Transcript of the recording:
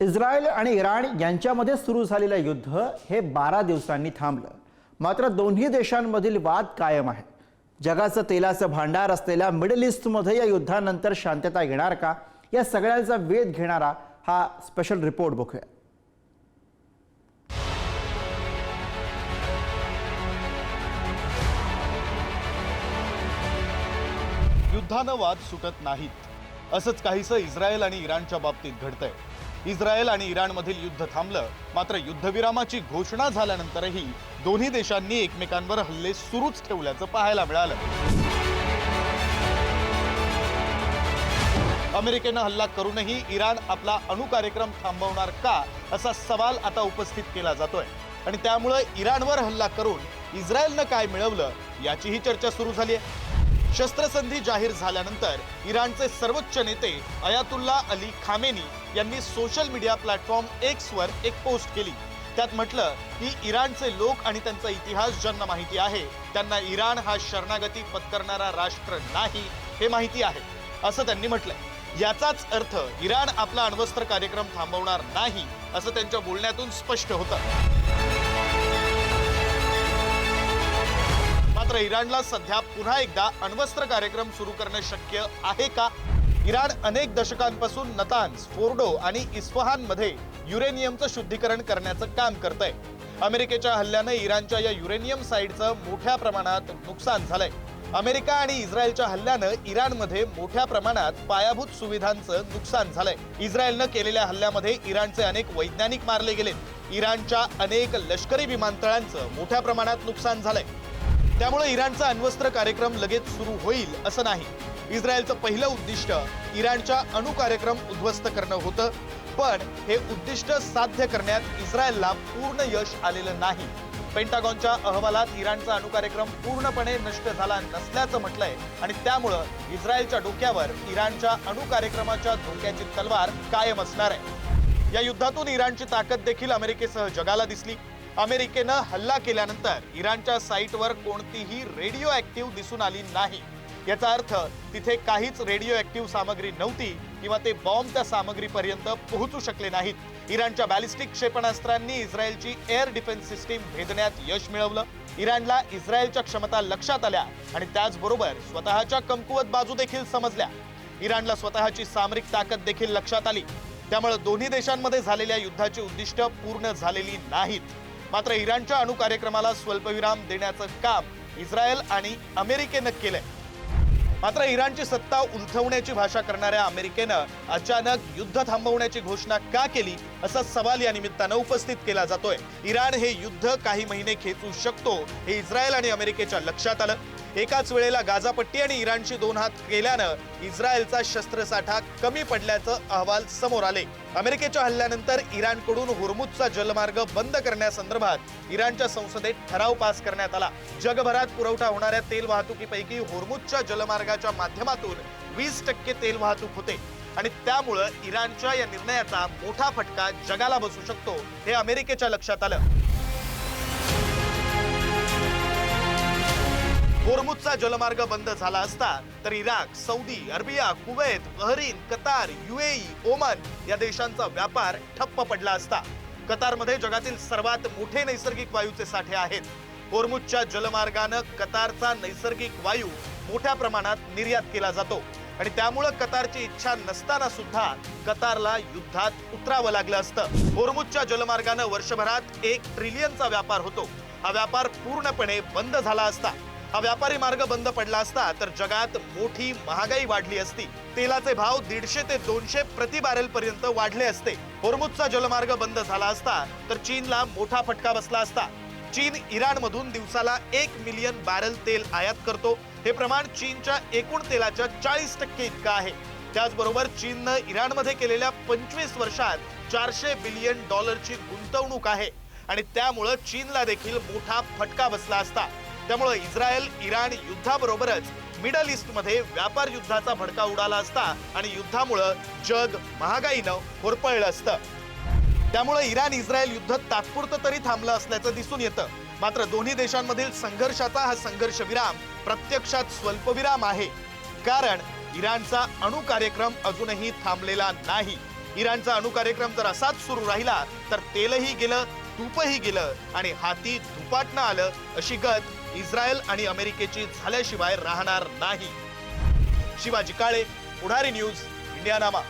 Israel आणि Iran यांच्यामध्ये सुरू झालेलं युद्ध हे बारा दिवसांनी थांबलं. मात्र दोन्ही देशांमधील वाद कायम आहे. जगाचं तेलाचं भांडार असलेल्या मिडल ईस्टमध्ये या युद्धानंतर शांतता येणार का? या सगळ्यांचा वेध घेणारा हा स्पेशल रिपोर्ट बघूया. युद्धानं वाद सुटत नाहीत. असंच काहीसं इस्रायल आणि इराणच्या बाबतीत घडतंय. इस्रायल आणि इराणमधील युद्ध थांबलं. मात्र युद्धविरामाची घोषणा झाल्यानंतरही दोन्ही देशांनी एकमेकांवर हल्ले सुरूच ठेवल्याचं पाहायला मिळालं. अमेरिकेनं हल्ला करूनही इराण आपला अणुकार्यक्रम थांबवणार का असा सवाल आता उपस्थित केला जातोय. आणि त्यामुळं इराणवर हल्ला करून इस्रायलनं काय मिळवलं याचीही चर्चा सुरू झाली आहे शस्त्रसंधी जाहीर झाल्यानंतर इराणचे सर्वोच्च नेते अयातुल्ला अली खामेनी यांनी सोशल मीडिया प्लॅटफॉर्म एक्सवर एक पोस्ट केली. त्यात म्हटलं की इराणचे लोक आणि त्यांचा इतिहास ज्यांना माहिती आहे त्यांना इराण हा शरणागती पत्करणारा राष्ट्र नाही हे माहिती आहे. असं त्यांनी म्हटलंय. याचाच अर्थ इराण आपला अण्वस्त्र कार्यक्रम थांबवणार नाही असं त्यांच्या बोलण्यातून स्पष्ट होतं. मात्र इराणला सध्या पुन्हा एकदा अण्वस्त्र कार्यक्रम सुरू करणे शक्य आहे का? इराण अनेक दशकांपासून नतान्स फोर्डो आणि इस्फहानमध्ये युरेनियमचं शुद्धीकरण करण्याचं काम करत आहे अमेरिकेच्या हल्ल्यानं इराणच्या या युरेनियम साईटचं मोठ्या प्रमाणात नुकसान झालंय. अमेरिका आणि इस्रायलच्या हल्ल्यानं इराणमध्ये मोठ्या प्रमाणात पायाभूत सुविधांचं नुकसान झालंय. इस्रायलनं केलेल्या हल्ल्यामध्ये इराणचे अनेक वैज्ञानिक मारले गेलेत. इराणच्या अनेक लष्करी विमानतळांचं मोठ्या प्रमाणात नुकसान झालंय. त्यामुळे इराणचा अण्वस्त्र कार्यक्रम लगेच सुरू होईल असं नाही. इस्रायलचं पहिलं उद्दिष्ट इराणच्या अणु कार्यक्रम उद्ध्वस्त करणं होतं. पण हे उद्दिष्ट साध्य करण्यात इस्रायलला पूर्ण यश आलेलं नाही. पेंटागॉनच्या अहवालात इराणचा अणु कार्यक्रम पूर्णपणे नष्ट झाला नसल्याचं म्हटलंय आणि त्यामुळं इस्रायलच्या डोक्यावर इराणच्या अणु कार्यक्रमाच्या धोक्याची तलवार कायम असणार आहे. या युद्धातून इराणची ताकद देखील अमेरिकेसह जगाला दिसली. अमेरिकेनं हल्ला केल्यानंतर इराणच्या साईटवर कोणतीही रेडिओ ऍक्टिव्ह दिसून आली नाही. याचा अर्थ तिथे काहीच रेडिओ ऍक्टिव्ह सामग्री नव्हती किंवा ते बॉम्ब त्या सामग्रीपर्यंत पोहोचू शकले नाहीत. इराणच्या बॅलिस्टिक क्षेपणास्त्रांनी इस्रायलची एअर डिफेन्स सिस्टीम भेदण्यात यश मिळवलं. इराणला इस्रायलच्या क्षमता लक्षात आल्या आणि त्याचबरोबर स्वतःच्या कमकुवत बाजू देखील समजल्या. इराणला स्वतःची सामरिक ताकद देखील लक्षात आली. त्यामुळे दोन्ही देशांमध्ये झालेल्या युद्धाची उद्दिष्ट पूर्ण झालेली नाहीत. मात्र इराणच्या अणुकार्यक्रमाला स्वल्पविराम देण्याचं काम इस्रायल आणि अमेरिकेनं केलंय. मात्र इराणची सत्ता उलथवण्याची भाषा करणाऱ्या अमेरिकेनं अचानक युद्ध थांबवण्याची घोषणा का केली असा सवाल या निमित्तानं उपस्थित केला जातोय. इराण हे युद्ध काही महिने खेचू शकतो हे इस्रायल आणि अमेरिकेच्या लक्षात आलं. एकाच वेळेला गाजापट्टी आणि इराणशी दोन हात केल्यानं इस्रायलचा शस्त्रसाठा कमी पडल्याचं अहवाल समोर आले. अमेरिकेच्या हल्ल्यानंतर इराणकडून हुरमुजचा जलमार्ग बंद करण्यासंदर्भात इराणच्या संसदेत ठराव पास करण्यात आला. जगभरात पुरवठा होणाऱ्या तेल वाहतुकीपैकी हुरमुजच्या जलमार्गाच्या माध्यमातून वीस टक्के तेल वाहतूक होते आणि त्यामुळं इराणच्या या निर्णयाचा मोठा फटका जगाला बसू शकतो हे अमेरिकेच्या लक्षात आलं. होर्मुजचा जलमार्ग बंद झाला असता तर Iraq Saudi Arabia Kuwait Bahrain Qatar UAE Oman या देशांचा व्यापार ठप्प पडला असता. कतारमध्ये जगातील सर्वात मोठे नैसर्गिक वायूचे साठे आहेत. होर्मुजच्या जलमार्गानं कतारचा नैसर्गिक वायू मोठ्या प्रमाणात निर्यात केला जातो आणि त्यामुळं कतारची इच्छा नसताना सुद्धा कतारला युद्धात उतरावं लागलं असतं. होर्मुजच्या जलमार्गानं वर्षभरात एक ट्रिलियनचा व्यापार होतो. हा व्यापार पूर्णपणे बंद झाला असता. हा व्यापारी मार्ग बंद पडला असता तर जगात मोठी महागाई वाढली असती. तेलाचे भाव दीडशे ते दोनशे प्रति पर्यंत वाढले असते. होर्मुजचा जलमार्ग बंद झाला असता तर चीनला मोठा फटका बसला असता. चीन इराणमधून दिवसाला एक मिलियन बॅरल तेल आयात करतो. हे प्रमाण चीनच्या एकूण तेलाच्या चाळीस टक्के इतकं आहे. त्याचबरोबर चीननं इराणमध्ये केलेल्या पंचवीस वर्षात चारशे बिलियन डॉलरची गुंतवणूक आहे. आणि त्यामुळं चीनला देखील मोठा फटका बसला असता. त्यामुळे इस्रायल इराण युद्धाबरोबरच मिडल ईस्टमध्ये व्यापार युद्धाचा भडका उडाला असता आणि युद्धामुळं जग महागाईनं होरपळलं असतं. त्यामुळे इराण इस्रायल युद्ध तात्पुरतं तरी थांबलं असल्याचं दिसून येतं. मात्र दोन्ही देशांमधील संघर्षाचा हा संघर्ष विराम प्रत्यक्षात स्वल्पविराम आहे. कारण इराणचा अणु कार्यक्रम अजूनही थांबलेला नाही. इराणचा अणु कार्यक्रम जर असाच सुरू राहिला तर तेलही गेलं तूपही गेलं आणि हाती धुपाटणं आलं अशी गत इस्रायल आणि अमेरिकेची झाल्याशिवाय राहणार नाही. शिवाजी काळे पुढारी न्यूज इंडियानामा.